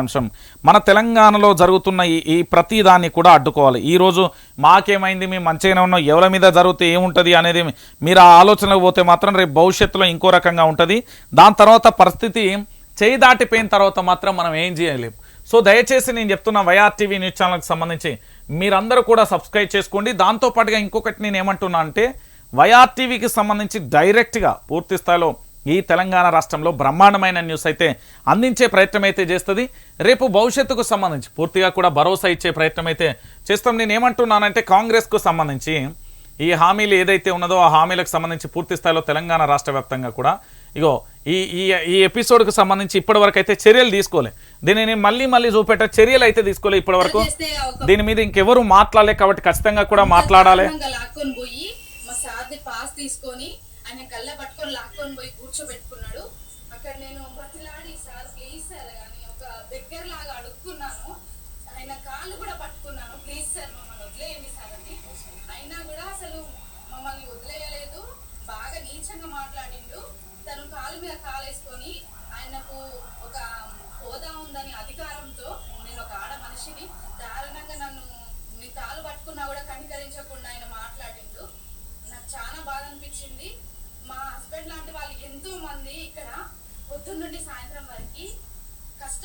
అంశం. మన తెలంగాణలో జరుగుతున్న ఈ ఈ ప్రతి దాన్ని కూడా అడ్డుకోవాలి. ఈరోజు మాకేమైంది మేము మంచిగానే ఉన్నాం ఎవరి మీద జరిగితే ఏముంటుంది అనేది మీరు ఆ ఆలోచనకు పోతే మాత్రం రేపు భవిష్యత్తులో ఇంకో రకంగా ఉంటుంది. దాని తర్వాత పరిస్థితి చేయి దాటిపోయిన తర్వాత మాత్రం మనం ఏం చేయలేం. సో దయచేసి నేను చెప్తున్న వైఆర్ టీవీ న్యూస్ ఛానల్కి సంబంధించి మీరందరూ కూడా సబ్స్క్రైబ్ చేసుకోండి. దాంతోపాటుగా ఇంకొకటి నేను ఏమంటున్నా అంటే వైఆర్ టీవీకి సంబంధించి డైరెక్ట్గా పూర్తి స్థాయిలో ఈ తెలంగాణ రాష్ట్రంలో బ్రహ్మాండమైన న్యూస్ అయితే అందించే ప్రయత్నం అయితే చేస్తుంది. రేపు భవిష్యత్తుకు సంబంధించి పూర్తిగా కూడా భరోసా ఇచ్చే ప్రయత్నం అయితే చేస్తాం. నేను ఏమంటున్నానంటే కాంగ్రెస్కు సంబంధించి ఈ హామీలు ఏదైతే ఉన్నదో ఆ హామీలకు సంబంధించి పూర్తి స్థాయిలో తెలంగాణ రాష్ట్ర వ్యాప్తంగా కూడా ఇగో ఈ ఈ ఈ ఎపిసోడ్కి సంబంధించి ఇప్పటివరకు అయితే చర్యలు తీసుకోలే. దీనిని మళ్ళీ మళ్ళీ చూపెట్ట. చర్యలు అయితే తీసుకోలే ఇప్పటివరకు. దీని మీద ఇంకెవరు మాట్లాడలే కాబట్టి ఖచ్చితంగా కూడా మాట్లాడాలి. తీసుకొని ఆయన కళ్ళ పట్టుకొని లాక్కొని పోయి కూర్చోబెట్టుకున్నాడు. అక్కడ నేను బతిలాడి సార్ ప్లీజ్ సార్ అని ఒక దగ్గర లాగా అడుక్కున్నాను. ఆయన కాళ్ళు కూడా పట్టుకున్నాను. ప్లీజ్ సార్ మమ్మల్ని వదిలేయండి సార్ అని. అయినా కూడా అసలు మమ్మల్ని వదిలేయలేదు. బాగా నీచంగా మాట్లాడిండు. తను కాలు మీద కాలేసుకొని ఆయనకు ఒక హోదా ఉందని అధికారంతో నేను ఒక ఆడ మనిషిని మంది ఇక్కడ పొద్దున్న నుండి సాయంత్రం వరకు కష్టం